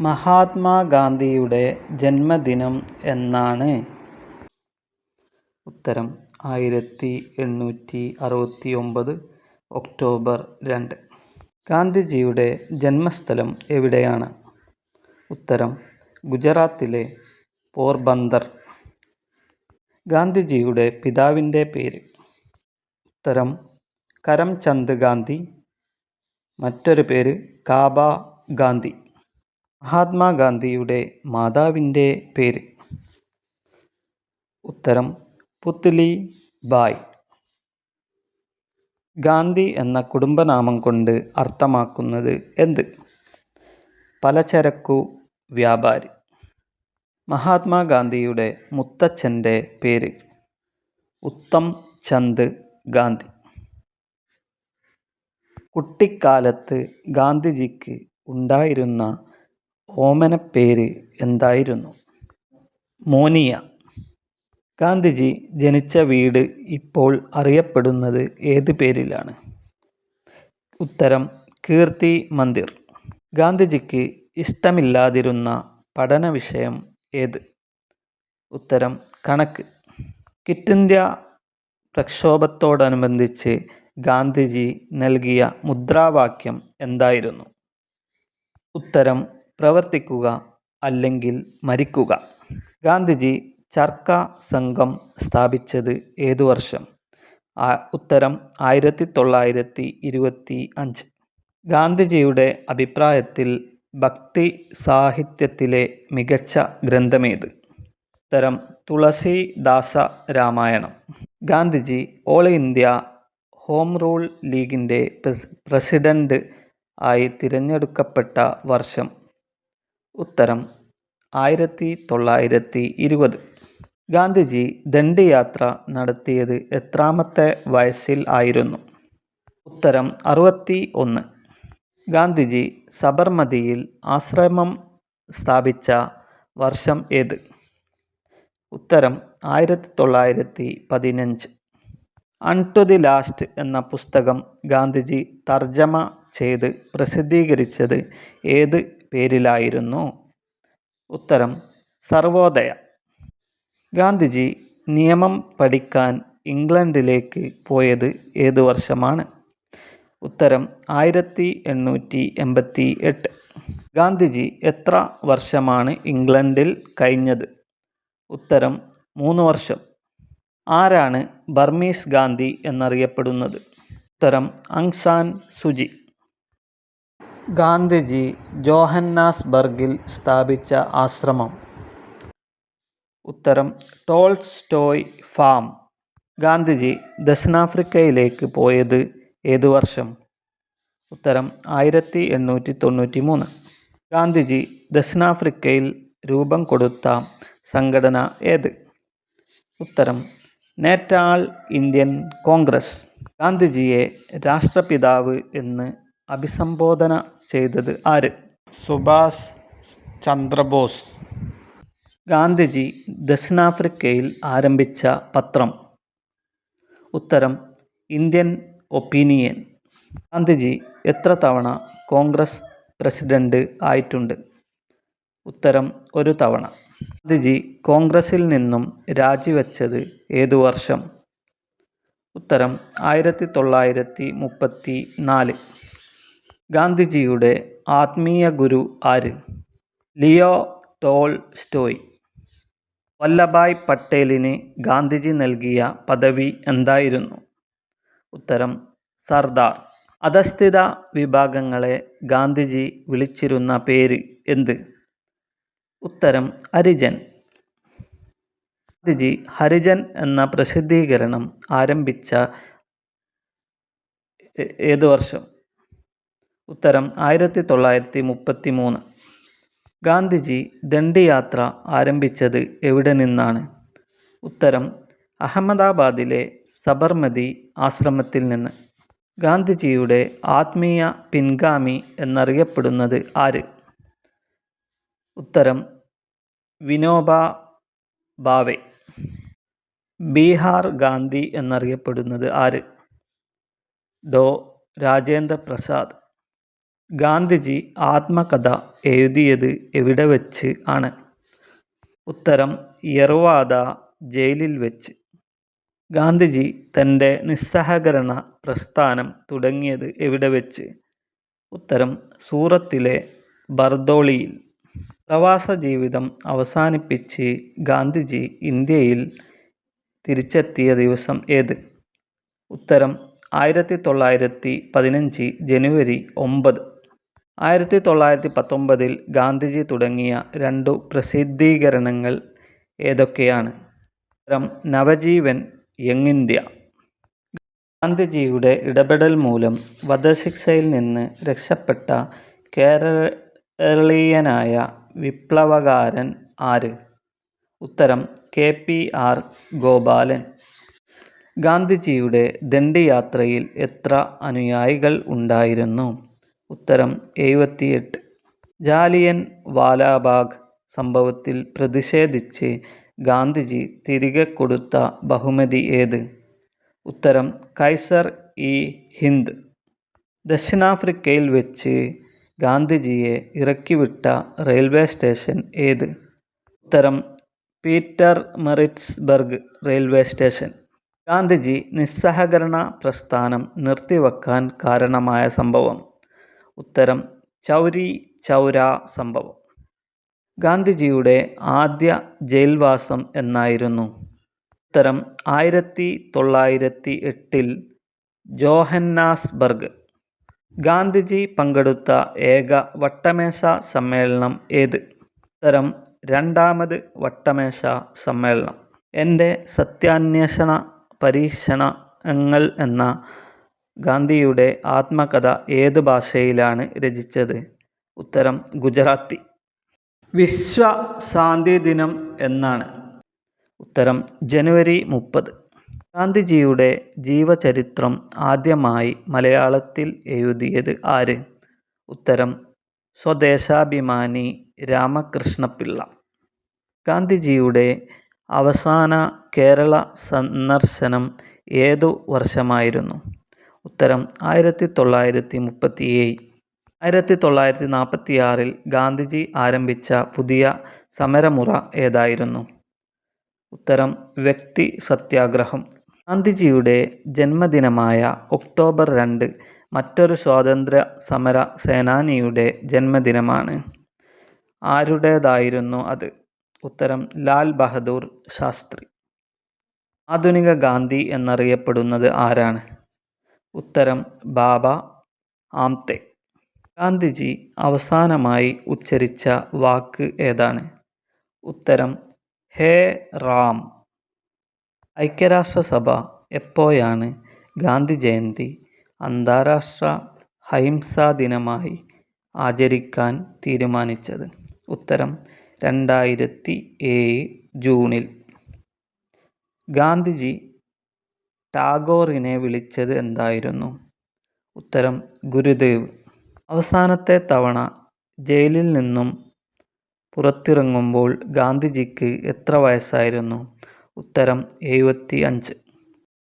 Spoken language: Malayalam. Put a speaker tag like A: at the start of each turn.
A: മഹാത്മാഗാന്ധിയുടെ ജന്മദിനം എന്നാണ്. ഉത്തരം ആയിരത്തി എണ്ണൂറ്റി അറുപത്തി ഒമ്പത് ഒക്ടോബർ രണ്ട്. ഗാന്ധിജിയുടെ ജന്മസ്ഥലം എവിടെയാണ്? ഉത്തരം ഗുജറാത്തിലെ പോർബന്ദർ. ഗാന്ധിജിയുടെ പിതാവിന്റെ പേര്. ഉത്തരം കരംചന്ദ് ഗാന്ധി. മറ്റൊരു പേര് കാബ ഗാന്ധി. മഹാത്മാഗാന്ധിയുടെ മാതാവിന്റെ പേര്. ഉത്തരം പുത്ലി ബായ്. ഗാന്ധി എന്ന കുടുംബനാമം കൊണ്ട് അർത്ഥമാക്കുന്നത് എന്ത്? പലചരക്കു വ്യാപാരി. മഹാത്മാഗാന്ധിയുടെ മുത്തച്ഛന്റെ പേര് ഉത്തം ചന്ദ് ഗാന്ധി. കുട്ടിക്കാലത്ത് ഗാന്ധിജിക്ക് ഉണ്ടായിരുന്ന ഓമനപ്പേര് എന്തായിരുന്നു? മോനിയ. ഗാന്ധിജി ജനിച്ച വീട് ഇപ്പോൾ അറിയപ്പെടുന്നത് ഏത് പേരിലാണ്? ഉത്തരം കീർത്തി മന്ദിർ. ഗാന്ധിജിക്ക് ഇഷ്ടമില്ലാതിരുന്ന പഠന വിഷയം ഏത്? ഉത്തരം കണക്ക്. ക്വിറ്റ് ഇന്ത്യ പ്രക്ഷോഭത്തോടനുബന്ധിച്ച് ഗാന്ധിജി നൽകിയ മുദ്രാവാക്യം എന്തായിരുന്നു? ഉത്തരം പ്രവർത്തിക്കുക അല്ലെങ്കിൽ മരിക്കുക. ഗാന്ധിജി ചർക്ക സംഘം സ്ഥാപിച്ചത് ഏതു വർഷം? ഉത്തരം ആയിരത്തി തൊള്ളായിരത്തി ഇരുപത്തി അഞ്ച് ഗാന്ധിജിയുടെ അഭിപ്രായത്തിൽ ഭക്തി സാഹിത്യത്തിലെ മികച്ച ഗ്രന്ഥമേത്? ഉത്തരം Tulsidas Ramayanam. Gandhiji all India home rule ലീഗിന്റെ പ്രസിഡന്റ് ആയി തിരഞ്ഞെടുക്കപ്പെട്ട വർഷം ഉത്തരം ആയിരത്തി തൊള്ളായിരത്തി ഇരുപത് ഗാന്ധിജി ദണ്ഡി യാത്ര നടത്തിയത് എത്രാമത്തെ വയസ്സിൽ ആയിരുന്നു? ഉത്തരം അറുപത്തി ഒന്ന് ഗാന്ധിജി സബർമതിയിൽ ആശ്രമം സ്ഥാപിച്ച വർഷം ഏത്? ഉത്തരം ആയിരത്തി തൊള്ളായിരത്തി പതിനഞ്ച് അൺ ടു ദി ലാസ്റ്റ് എന്ന പുസ്തകം ഗാന്ധിജി തർജമ ചെയ്ത് പ്രസിദ്ധീകരിച്ചത് ഏത് പേരിലായിരുന്നു. ഉത്തരം സർവോദയ. ഗാന്ധിജി നിയമം പഠിക്കാൻ ഇംഗ്ലണ്ടിലേക്ക് പോയത് ഏത് വർഷമാണ്? ഉത്തരം ആയിരത്തി എണ്ണൂറ്റി എൺപത്തി എട്ട് ഗാന്ധിജി എത്ര വർഷമാണ് ഇംഗ്ലണ്ടിൽ കഴിഞ്ഞത്? ഉത്തരം മൂന്ന് വർഷം. ആരാണ് ബർമീസ് ഗാന്ധി എന്നറിയപ്പെടുന്നത്? ഉത്തരം അങ്സാൻ സുജി ഗാന്ധിജി ജോഹന്നാസ്ബർഗിൽ സ്ഥാപിച്ച ആശ്രമം. ഉത്തരം ടോൾസ്റ്റോയ് ഫാം. ഗാന്ധിജി ദക്ഷിണാഫ്രിക്കയിലേക്ക് പോയത് ഏതു വർഷം? ഉത്തരം ആയിരത്തി എണ്ണൂറ്റി തൊണ്ണൂറ്റി മൂന്ന് ഗാന്ധിജി ദക്ഷിണാഫ്രിക്കയിൽ രൂപം കൊടുത്ത സംഘടന ഏത്? ഉത്തരം നേറ്റാൾ ഇന്ത്യൻ കോൺഗ്രസ്. ഗാന്ധിജിയെ രാഷ്ട്രപിതാവ് എന്ന് അഭിസംബോധന ചെയ്തത് ആര്? സുഭാഷ് ചന്ദ്രബോസ്. ഗാന്ധിജി ദക്ഷിണാഫ്രിക്കയിൽ ആരംഭിച്ച പത്രം. ഉത്തരം ഇന്ത്യൻ ഒപ്പീനിയൻ. ഗാന്ധിജി എത്ര തവണ കോൺഗ്രസ് പ്രസിഡന്റ് ആയിട്ടുണ്ട്? ഉത്തരം ഒരു തവണ. ഗാന്ധിജി കോൺഗ്രസിൽ നിന്നും രാജിവെച്ചത് ഏതു വർഷം? ഉത്തരം ആയിരത്തി തൊള്ളായിരത്തി മുപ്പത്തി നാല് ഗാന്ധിജിയുടെ ആത്മീയ ഗുരു ആര്? ലിയോ ടോൾ സ്റ്റോയ് വല്ലഭായ് പട്ടേലിന് ഗാന്ധിജി നൽകിയ പദവി എന്തായിരുന്നു? ഉത്തരം സർദാർ. അധസ്ഥിത വിഭാഗങ്ങളെ ഗാന്ധിജി വിളിച്ചിരുന്ന പേര് എന്ത്? ഉത്തരം ഹരിജൻ. ഗാന്ധിജി ഹരിജൻ എന്ന പ്രസിദ്ധീകരണം ആരംഭിച്ച ഏത് വർഷം? ഉത്തരം ആയിരത്തി തൊള്ളായിരത്തി മുപ്പത്തി മൂന്ന് ഗാന്ധിജി ദണ്ഡിയാത്ര ആരംഭിച്ചത് എവിടെ നിന്നാണ്? ഉത്തരം അഹമ്മദാബാദിലെ സബർമതി ആശ്രമത്തിൽ നിന്ന്. ഗാന്ധിജിയുടെ ആത്മീയ പിൻഗാമി എന്നറിയപ്പെടുന്നത് ആര്? ഉത്തരം വിനോബ ഭാവെ ബീഹാർ ഗാന്ധി എന്നറിയപ്പെടുന്നത് ആര്? ഡോ. രാജേന്ദ്ര പ്രസാദ് ഗാന്ധിജി ആത്മകഥ എഴുതിയത് എവിടെ വച്ച് ആണ്? ഉത്തരം യർവാദ ജയിലിൽ വച്ച്. ഗാന്ധിജി തന്റെ നിസ്സഹകരണ പ്രസ്ഥാനം തുടങ്ങിയത് എവിടെ വച്ച്? ഉത്തരം സൂറത്തിലെ ബർദോളിയിൽ. പ്രവാസ ജീവിതം അവസാനിപ്പിച്ച് ഗാന്ധിജി ഇന്ത്യയിൽ തിരിച്ചെത്തിയ ദിവസം ഏത്? ഉത്തരം ആയിരത്തി തൊള്ളായിരത്തി പതിനഞ്ച് ജനുവരി ഒമ്പത്. ആയിരത്തി തൊള്ളായിരത്തി പത്തൊമ്പതിൽ ഗാന്ധിജി തുടങ്ങിയ രണ്ടു പ്രസിദ്ധീകരണങ്ങൾ ഏതൊക്കെയാണ്? നവജീവൻ യങ് ഇന്ത്യ ഗാന്ധിജിയുടെ ഇടപെടൽ മൂലം വധശിക്ഷയിൽ നിന്ന് രക്ഷപ്പെട്ട കേരളീയനായ വിപ്ലവകാരൻ ആര്? ഉത്തരം കെ പി ആർ ഗോപാലൻ. ഗാന്ധിജിയുടെ ദണ്ഡിയാത്രയിൽ എത്ര അനുയായികൾ ഉണ്ടായിരുന്നു? ഉത്തരം എഴുപത്തിയെട്ട്. ജാലിയൻ വാലാബാഗ് സംഭവത്തിൽ പ്രതിഷേധിച്ച് ഗാന്ധിജി തിരികെ കൊടുത്ത ബഹുമതി ഏത്? ഉത്തരം കൈസർ ഇ ഹിന്ദ്. ദക്ഷിണാഫ്രിക്കയിൽ വെച്ച് ഗാന്ധിജിയെ ഇറക്കിവിട്ട റെയിൽവേ സ്റ്റേഷൻ ഏത്? ഉത്തരം Peter Maritzburg railway station. Gandhiji നിസ്സഹകരണ പ്രസ്ഥാനം നിർത്തിവെക്കാൻ കാരണമായ സംഭവം. ഉത്തരം ചൗരി ചൗര സംഭവം. ഗാന്ധിജിയുടെ ആദ്യ ജയിൽവാസം എന്നായിരുന്നു. ഉത്തരം ആയിരത്തി തൊള്ളായിരത്തി എട്ടിൽ ജോഹന്നാസ്ബർഗ്. ഗാന്ധിജി പങ്കെടുത്ത ഏക വട്ടമേശ സമ്മേളനം ഏത്? ഉത്തരം രണ്ടാമത് വട്ടമേശ സമ്മേളനം. എന്റെ സത്യാന്വേഷണ പരീക്ഷണങ്ങൾ എന്ന ഗാന്ധിയുടെ ആത്മകഥ ഏത് ഭാഷയിലാണ് രചിച്ചത്? ഉത്തരം ഗുജറാത്തി. വിശ്വ ശാന്തി ദിനം എന്നാണ്. ഉത്തരം ജനുവരി മുപ്പത്. ഗാന്ധിജിയുടെ ജീവചരിത്രം ആദ്യമായി മലയാളത്തിൽ എഴുതിയത് ആര്? ഉത്തരം സ്വദേശാഭിമാനി രാമകൃഷ്ണപിള്ള. ഗാന്ധിജിയുടെ അവസാന കേരള സന്ദർശനം ഏതു വർഷമായിരുന്നു? ഉത്തരം ആയിരത്തി തൊള്ളായിരത്തി മുപ്പത്തി ഏഴ് ആയിരത്തി തൊള്ളായിരത്തി നാൽപ്പത്തി ആറിൽ ഗാന്ധിജി ആരംഭിച്ച പുതിയ സമരമുറ ഏതായിരുന്നു? ഉത്തരം വ്യക്തി സത്യാഗ്രഹം. ഗാന്ധിജിയുടെ ജന്മദിനമായ ഒക്ടോബർ രണ്ട് മറ്റൊരു സ്വാതന്ത്ര്യ സമര സേനാനിയുടെ ജന്മദിനമാണ്. ആരുടേതായിരുന്നു അത്? ഉത്തരം ലാൽ ബഹദൂർ ശാസ്ത്രി. ആധുനിക ഗാന്ധി എന്നറിയപ്പെടുന്നത് ആരാണ്? ഉത്തരം ബാബ ആംതെ. ഗാന്ധിജി അവസാനമായി ഉച്ചരിച്ച വാക്ക് ഏതാണ്? ഉത്തരം ഹേ റാം. ഐക്യരാഷ്ട്രസഭ എപ്പോഴാണ് ഗാന്ധി ജയന്തി അന്താരാഷ്ട്ര അഹിംസാ ദിനമായി ആചരിക്കാൻ തീരുമാനിച്ചത്? ഉത്തരം രണ്ടായിരത്തി ഏഴ് ജൂണിൽ. ഗാന്ധിജി ടാഗോറിനെ വിളിച്ചത് എന്തായിരുന്നു? ഉത്തരം ഗുരുദേവ്. അവസാനത്തെ തവണ ജയിലിൽ നിന്നും പുറത്തിറങ്ങുമ്പോൾ ഗാന്ധിജിക്ക് എത്ര വയസ്സായിരുന്നു? ഉത്തരം എഴുപത്തി അഞ്ച്